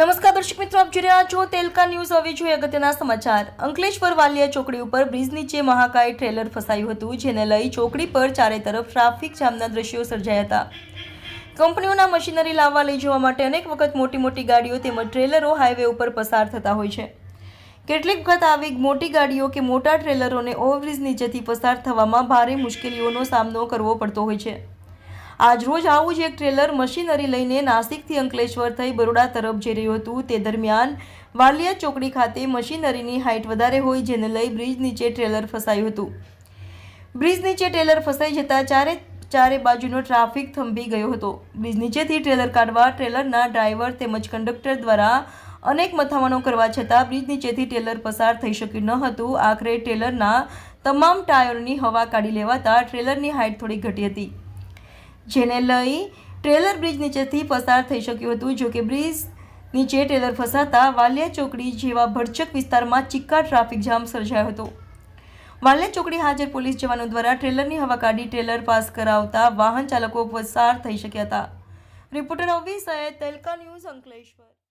દર્શક મિત્રો, આપ જોઈ રહ્યા છો તેલકા ન્યૂઝ. હવે જોઈએ અગત્યના સમાચાર. અંકલેશ્વર વાલિયા ચોકડી ઉપર બ્રિજ નીચે મહાકાય ટ્રેલર ફસાયું હતું, જેને લઈ ચોકડી પર ચારે તરફ ટ્રાફિક જામના દ્રશ્યો સર્જાયા હતા. કંપનીઓના મશીનરી લાવવા લઈ જવા માટે અનેક વખત મોટી મોટી ગાડીઓ તેમજ ટ્રેલરો હાઈવે ઉપર પસાર થતા હોય છે. કેટલીક વખત આવી મોટી ગાડીઓ કે મોટા ટ્રેલરોને ઓવરબ્રિજ નીચેથી પસાર થવામાં ભારે મુશ્કેલીઓનો સામનો કરવો પડતો હોય છે. આજ રોજ આવું જ એક ટ્રેલર મશીનરી લઈને નાસિકથી અંકલેશ્વર થઈ બરોડા તરફ જઈ રહ્યું હતું. તે દરમિયાન વાલિયા ચોકડી ખાતે મશીનરીની હાઇટ વધારે હોય જેને લઈ બ્રિજ નીચે ટ્રેલર ફસાયું હતું. બ્રિજ નીચે ટ્રેલર ફસાઈ જતાં ચારે ચારે બાજુનો ટ્રાફિક થંભી ગયો હતો. બ્રિજ નીચેથી ટ્રેલર કાઢવા ટ્રેલરના ડ્રાઈવર તેમજ કંડક્ટર દ્વારા અનેક મથામણો કરવા છતાં બ્રિજ નીચેથી ટ્રેલર પસાર થઈ શક્યું ન હતું. આખરે ટ્રેલરના તમામ ટાયરોની હવા કાઢી લેવાતા ટ્રેલરની હાઇટ થોડી ઘટી હતી. જેને લઈ ટ્રેલર બ્રિજ નીચેથી પસાર થઈ શક્યું હતું, જો કે બ્રિજ નીચે ટ્રેલર ફસાતા વાલિયા ચોકડી જેવા ભરચક વિસ્તારમાં ચિક્કા ટ્રાફિક જામ સર્જાયો હતો. વાલિયા ચોકડી હાજર પોલીસ જવાનો દ્વારા ટ્રેલરની હવા કાઢી ટ્રેલર પાસ કરાવતા વાહન ચાલકો પસાર થઈ શક્યા હતા. રિપોર્ટર અવી સૈયદ તેલકા ન્યૂઝ અંકલેશ્વર.